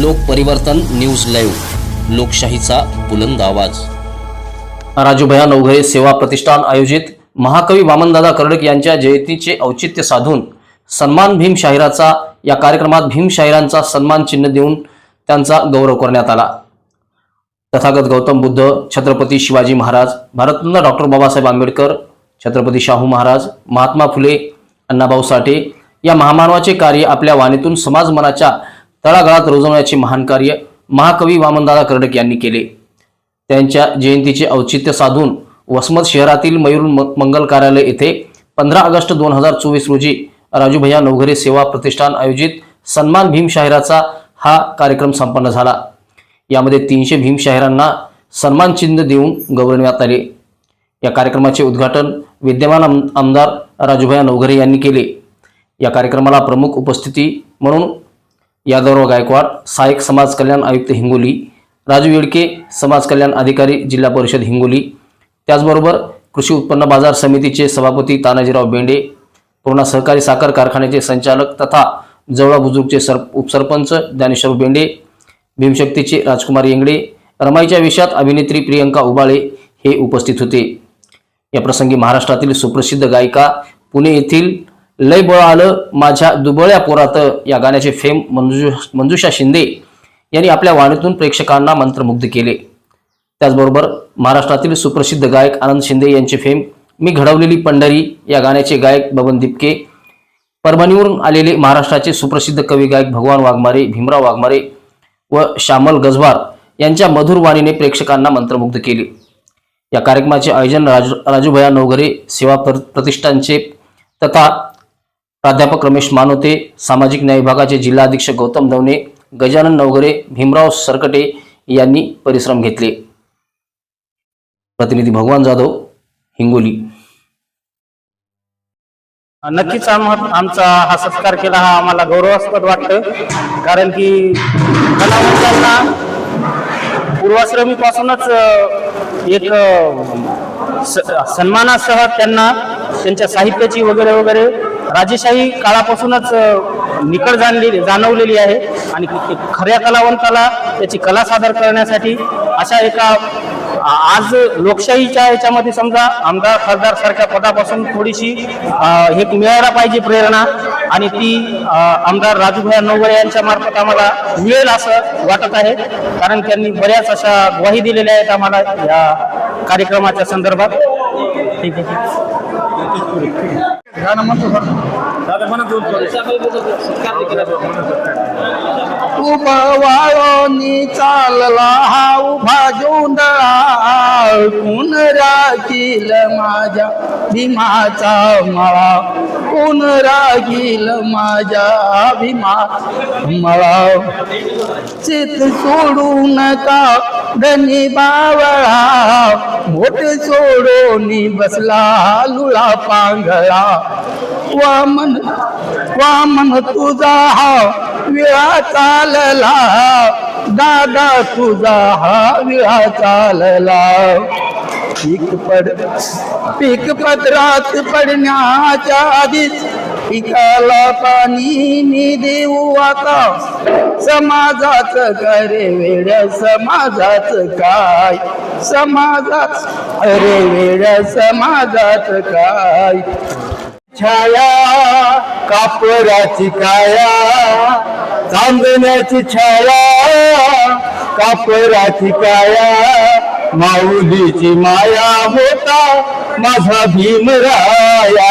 लोकपरिवर्तन news live लोकशाहीचा बुलंद आवाज. राजूभया नवघरे सेवा प्रतिष्ठान आयोजित महाकवी वामनदादा कर्डक यांच्या जयंतीचे औचित्य साधून सन्मान भीम शाहिराचा या कार्यक्रमात भीम शाहिरांचा सन्मान चिन्ह देऊन त्यांचा गौरव करण्यात आला. तथागत गौतम बुद्ध छत्रपती शिवाजी महाराज भारतरत्न डॉक्टर बाबासाहेब आंबेडकर छत्रपती शाहू महाराज महात्मा फुले अण्णाभाऊ साठे या महामानवाचे कार्य आपल्या वाणीतून समाज मनाच्या तळागाळात रुजवण्याचे महान कार्य महाकवी वामनदादा कर्डक यांनी केले. त्यांच्या जयंतीचे औचित्य साधून वसमत शहरातील मयूर म- मंगल कार्यालय येथे पंधरा ऑगस्ट दोन हजार चोवीस रोजी राजूभैया नवघरे सेवा प्रतिष्ठान आयोजित सन्मान भीम शाहिराचा हा कार्यक्रम संपन्न झाला. यामध्ये तीनशे भीम शाहिरांना सन्मान चिन्ह देऊन गौरवण्यात आले. या कार्यक्रमाचे उद्घाटन विद्यमान आम- आमदार राजूभैया नवघरे यांनी केले. या कार्यक्रमाला प्रमुख उपस्थिती म्हणून यादवराव गायकवाड सहाय्यक समाज कल्याण आयुक्त हिंगोली राजू येडके समाज कल्याण अधिकारी जिल्हा परिषद हिंगोली. त्याचबरोबर कृषी उत्पन्न बाजार समितीचे सभापती तानाजीराव बेंडे पूर्णा सहकारी साखर कारखान्याचे संचालक तथा जवळा बुजुर्गचे सर उपसरपंच ज्ञानेश्वर बेंडे भीमशक्तीचे राजकुमार येंगडे रमाईच्या विषयात अभिनेत्री प्रियंका उबाळे हे उपस्थित होते. या प्रसंगी महाराष्ट्रातील सुप्रसिद्ध गायिका पुणे येथील लय बळ आलं माझ्या दुबळ्या पोरात या गाण्याचे फेम मंजू मंजुषा शिंदे यांनी आपल्या वाणीतून प्रेक्षकांना मंत्रमुग्ध केले. त्याचबरोबर महाराष्ट्रातील सुप्रसिद्ध गायक आनंद शिंदे यांचे फेम मी घडवलेली पंढरी या गाण्याचे गायक बबन दिपके परभणीवरून आलेले महाराष्ट्राचे सुप्रसिद्ध कवी गायक भगवान वाघमारे भीमराव वाघमारे व श्यामल गजवार यांच्या मधुर वाणीने प्रेक्षकांना मंत्रमुग्ध केले. या कार्यक्रमाचे आयोजन राजू राजूभया नवघरे सेवा प्र- प्रतिष्ठानचे तथा प्राध्यापक रमेश मानोते सामाजिक न्याय विभागाचे जिल्हा अधीक्षक गौतम दवणे गजानन नवगरे भीमराव सरकटे यांनी परिश्रम घेतले. प्रतिनिधी भगवान जाधव हिंगोली. नक्कीच आमचा हा सत्कार केला हा आम्हाला गौरवास्पद वाटतं. कारण की कलावंतांना पूर्वाश्रमीपासूनच एक सन्मानासह त्यांना त्यांच्या साहित्याची वगैरे वगैरे राजेशाही काळापासूनच निकट निकड जाणलेली जाणवलेली आहे. आणि खऱ्या कलावंताला त्याची कला सादर करण्यासाठी अशा एका आज लोकशाहीच्या याच्यामध्ये समजा आमदार खासदार सारख्या पदापासून थोडीशी अ, हे मिळायला पाहिजे प्रेरणा. आणि ती आमदार राजूभाई नवगरे यांच्या मार्फत आम्हाला मिळेल असं वाटत आहे. कारण त्यांनी बऱ्याच अशा ग्वाही दिलेल्या आहेत आम्हाला या कार्यक्रमाच्या संदर्भात. ठीक आहे. उभा वाळोनी चालला हा उभा जोंधळा कोण राखील माझ्या भीमाचा मळा? कोण राखील माझ्या भीमा मळा? चित सोडू नका. धनी बावळा मोठ सोडून बसला लुळा पांगळा वामन वामन तुझा हा विळा चालला. दादा तुझा हा विळा चालला. पीक पड पीक पत्रात पडण्याच्या आधीच पिकाला पाणी देऊ आता समाजाच करे वेड्या समाजाच काय? समाजाच अरे वेड्या समाजाच काय? छाया कापराची काया चांदण्याची छाया कापराची काया माऊलीची माया होता माझा भीमराया